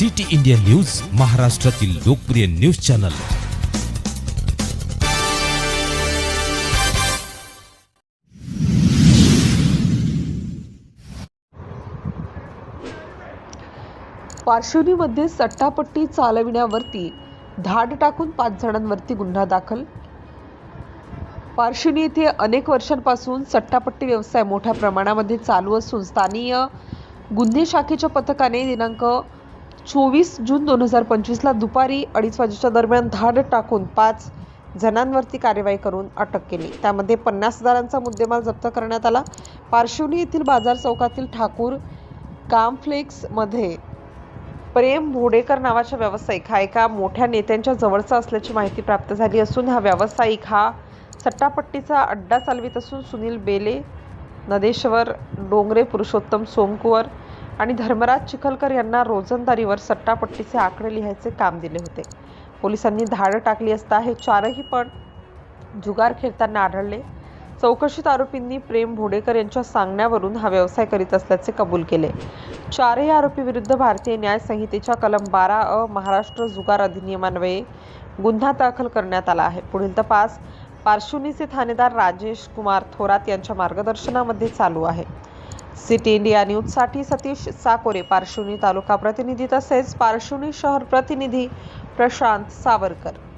City India news महाराष्ट्रातील लोकप्रिय news channel. पार्श्वनीमध्ये सट्टापट्टी चालविण्यावरती धाड टाकून पाच जणांवरती गुन्हा दाखल. पार्श्वनी येथे अनेक वर्षांपासून सट्टापट्टी व्यवसाय मोठ्या प्रमाणामध्ये चालू असून स्थानीय गुन्हे शाखेच्या पथकाने दिनांक चोवीस जून दोन हजार पंचवीसला दुपारी अडीच वाजेच्या दरम्यान धाड टाकून पाच जणांवरती कार्यवाही करून अटक केली. त्यामध्ये पन्नास हजारांचा मुद्देमाल जप्त करण्यात आला. पार्श्वनी येथील बाजार चौकातील ठाकूर कामफ्लेक्समध्ये प्रेम भोडेकर नावाचा व्यावसायिक हा एका मोठ्या नेत्यांच्या जवळचा असल्याची माहिती प्राप्त झाली असून हा व्यावसायिक हा सट्टापट्टीचा अड्डा चालवित असून सुनील बेले नदेश्वर डोंगरे पुरुषोत्तम सोमकुवर आणि धर्मराज चिखलकर यांना रोजंदारीवर सट्टापट्टीचे आकडे लिहायचे काम दिले होते. पोलिसांनी धाड टाकली असता हे चारही पण जुगार खेळताना आढळले. चौकशीत आरोपींनी प्रेम भोडेकर यांच्या सांगण्यावरून हा व्यवसाय करीत असल्याचे कबूल केले. चारही आरोपीविरुद्ध भारतीय न्याय संहितेच्या कलम बारा अ महाराष्ट्र जुगार अधिनियमान्वये गुन्हा दाखल करण्यात आला आहे. पुढील तपास पार्श्वनीचे ठाणेदार राजेश कुमार थोरात यांच्या मार्गदर्शनामध्ये चालू आहे. सिटी इंडिया न्यूजसाठी सतीश साकोरे पार्श्वनी तालुका प्रतिनिधी तसेच पार्श्वनी शहर प्रतिनिधी प्रशांत सावरकर.